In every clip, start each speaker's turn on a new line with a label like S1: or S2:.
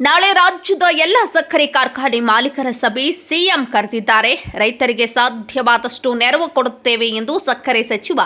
S1: ನಾಳೆ ರಾಜ್ಯದ ಎಲ್ಲ ಸಕ್ಕರೆ ಕಾರ್ಖಾನೆ ಮಾಲೀಕರ ಸಭೆ ಸಿಎಂ ಕರೆದಿದ್ದಾರೆ. ರೈತರಿಗೆ ಸಾಧ್ಯವಾದಷ್ಟು ನೆರವು ಕೊಡುತ್ತೇವೆ ಎಂದು ಸಕ್ಕರೆ ಸಚಿವ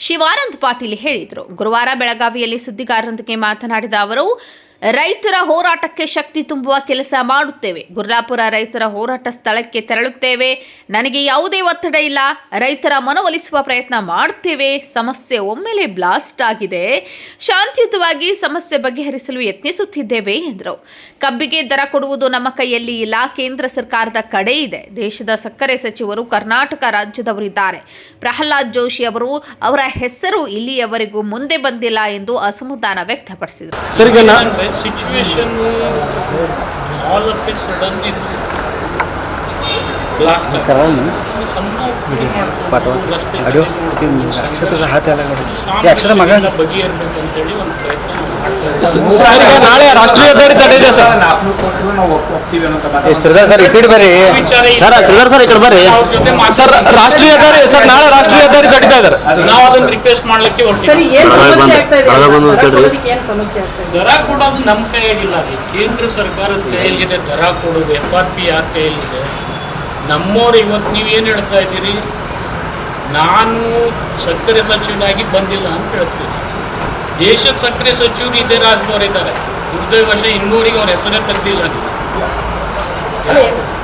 S1: ಶಿವಾನಂದ ಪಾಟೀಲ್ ಹೇಳಿದರು. ಗುರುವಾರ ಬೆಳಗಾವಿಯಲ್ಲಿ ಸುದ್ದಿಗಾರರೊಂದಿಗೆ ಮಾತನಾಡಿದ ಅವರು, ರೈತರ ಹೋರಾಟಕ್ಕೆ ಶಕ್ತಿ ತುಂಬುವ ಕೆಲಸ ಮಾಡುತ್ತೇವೆ. ಗುರ್ರಾಪುರ ರೈತರ ಹೋರಾಟ ಸ್ಥಳಕ್ಕೆ ತೆರಳುತ್ತೇವೆ. ನನಗೆ ಯಾವುದೇ ಒತ್ತಡ ಇಲ್ಲ. ರೈತರ ಮನವೊಲಿಸುವ ಪ್ರಯತ್ನ ಮಾಡುತ್ತೇವೆ. ಸಮಸ್ಯೆ ಒಮ್ಮೆಲೆ ಬ್ಲಾಸ್ಟ್ ಆಗಿದೆ. ಶಾಂತಿಯುತವಾಗಿ ಸಮಸ್ಯೆ ಬಗೆಹರಿಸಲು ಯತ್ನಿಸುತ್ತಿದ್ದೇವೆ ಎಂದರು. ಕಬ್ಬಿಗೆ ದರ ಕೊಡುವುದು ನಮ್ಮ ಕೈಯಲ್ಲಿ ಇಲ್ಲ. ಕೇಂದ್ರ ಸರ್ಕಾರದ ಕಡೆ ಇದೆ. ದೇಶದ ಸಕ್ಕರೆ ಸಚಿವರು ಕರ್ನಾಟಕ ರಾಜ್ಯದವರಿದ್ದಾರೆ. ಪ್ರಹ್ಲಾದ್ ಜೋಶಿ ಅವರು ಅವರ ಹೆಸರು ಇಲ್ಲಿಯವರೆಗೂ ಮುಂದೆ ಬಂದಿಲ್ಲ ಎಂದು ಅಸಮಾಧಾನ ವ್ಯಕ್ತಪಡಿಸಿದರು.
S2: ಅದು ಅಕ್ಷರ ಮಗ.
S3: ಬಗೆಹರ್ಬೇಕಂತೇಳಿ ಒಂದು ಪ್ರಯತ್ನ ಮಾಡ್ತಾರೆ.
S2: ಸರ್ ನಾಳೆ ರಾಷ್ಟ್ರೀಯ ಹೆದ್ದಾರಿ ತಡೆ ಇದೆ ಸರ್. ಶ್ರೀಧರ್ ಸರ್ ಕಡೆ ಬರ್ರಿ. ಸರ್ ಶ್ರೀಧರ್ ಸರ್ ಈ ಬರ್ರಿ. ಸರ್ ರಾಷ್ಟ್ರೀಯ ಹೆದ್ದಾರಿ ಸರ್ ನಾಳೆ ರಾಷ್ಟ್ರೀಯ ಹೆದ್ದಾರಿ ತಡಿತಾ ಇದ್ದಾರೆ
S3: ನಾವು ಅದನ್ನ ರಿಕ್ವೆಸ್ಟ್ ಮಾಡ್ಲಿಕ್ಕೆ
S4: ದರ
S3: ಕೊಡೋದು ನಮ್ಮ ಕೈಯಲ್ಲಿ ರೀ. ಕೇಂದ್ರ ಸರ್ಕಾರದ ಕೈಯಲ್ಲಿದೆ ದರ ಕೊಡೋದು ಎಫ್ ಆರ್ ಪಿ ಯಾರ ಕೈಯಲ್ಲಿದೆ. ನಮ್ಮವ್ರು ಇವತ್ತು ನೀವು ಏನು ಹೇಳ್ತಾ ಇದ್ದೀರಿ? ನಾನು ಸಕ್ಕರೆ ಸಚಿವನಾಗಿ ಬಂದಿಲ್ಲ ಅಂತ ಹೇಳ್ತೀನಿ. ದೇಶದ ಸಕ್ಕರೆ ಸಚಿವರು ಇದೇ ರಾಜ್ಯದವ್ರು ಇದ್ದಾರೆ. ದುರ್ದೈವಶ ಇನ್ನೂರಿಗೆ ಅವ್ರ ಹೆಸರೇ ತೆಗ್ದಿಲ್ಲ ನೀವು.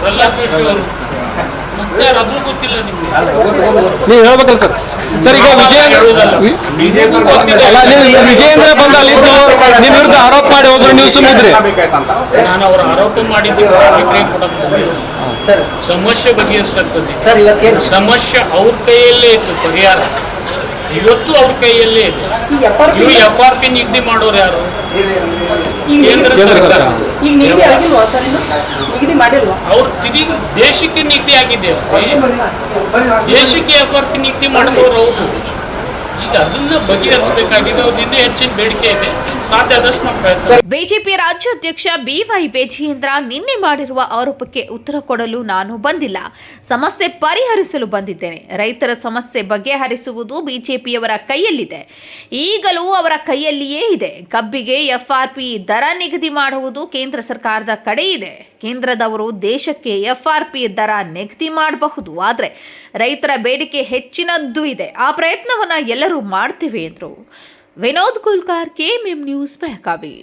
S3: ಪ್ರಹ್ಲಾದ್ ಜೋಶಿ ಅವರು. ಮತ್ತೆ ಅದು ಗೊತ್ತಿಲ್ಲ ನಿಮಗೆ.
S2: ನೀವು ಹೇಳ್ಬೇಕಲ್ಲ ಸರ್. ಸರ್ ಈಗ ವಿಜಯ. ವಿಜಯೇಂದ್ರ ಆರೋಪ ಮಾಡಿ ಹೋದ್ರೆ ನೀವು ಸುಮ್ಮಿದ್ರಿ
S3: ನಾನು ಅವ್ರ ಆರೋಪ ಬಂದಿಲ್ಲ. ಸಮಸ್ಯೆ ಬಗ್ಗೆ ಬಂದಿದ್ದೆ
S4: ಸರ್ ಇವತ್ತೇನು
S3: ಸಮಸ್ಯೆ ಅವ್ರ ಕೈಯಲ್ಲೇ ಇತ್ತು ಪರಿಹಾರ. ಇವತ್ತು ಅವ್ರ ಕೈಯಲ್ಲೇ ಇದೆ.
S4: ಇವ್ರು ಎಫ್ ಆರ್
S3: ಇವು ಎಫ್ ಆರ್ ಪಿ ನಿಗದಿ ಮಾಡೋರು ಯಾರು? ಕೇಂದ್ರ ಸರ್ಕಾರ. ಅವ್ರು ತಿರುಗಿ ದೇಶಕ್ಕೆ ನಿಗದಿ ಆಗಿದೆ. ದೇಶಕ್ಕೆ ಎಫ್ ಆರ್ ಪಿ ನಿಗದಿ ಮಾಡಿದವರು ಅವರು.
S1: ಬಿಜೆಪಿ ರಾಜ್ಯಾಧ್ಯಕ್ಷ ಬಿವೈ ಬೇಜೇಂದ್ರ ನಿನ್ನೆ ಮಾಡಿರುವ ಆರೋಪಕ್ಕೆ ಉತ್ತರ ಕೊಡಲು ನಾನು ಬಂದಿಲ್ಲ. ಸಮಸ್ಯೆ ಪರಿಹರಿಸಲು ಬಂದಿದ್ದೇನೆ. ರೈತರ ಸಮಸ್ಯೆ ಬಗೆಹರಿಸುವುದು ಬಿಜೆಪಿಯವರ ಕೈಯಲ್ಲಿದೆ. ಈಗಲೂ ಅವರ ಕೈಯಲ್ಲಿಯೇ ಇದೆ. ಕಬ್ಬಿಗೆ ಎಫ್ಆರ್ಪಿ ದರ ನಿಗದಿ ಮಾಡುವುದು ಕೇಂದ್ರ ಸರ್ಕಾರದ ಕಡೆ ಇದೆ. ಕೇಂದ್ರದವರು ದೇಶಕ್ಕೆ ಎಫ್ ಆರ್ ಪಿ ದರ ನಿಗದಿ ಮಾಡಬಹುದು. ಆದರೆ ರೈತರ ಬೇಡಿಕೆ ಹೆಚ್ಚಿನದ್ದು ಇದೆ. ಆ ಪ್ರಯತ್ನವನ್ನು ಎಲ್ಲರೂ ಮಾಡ್ತೀವಿ ಎಂದರು. Vinod Kulkar KMM news, Belagavi.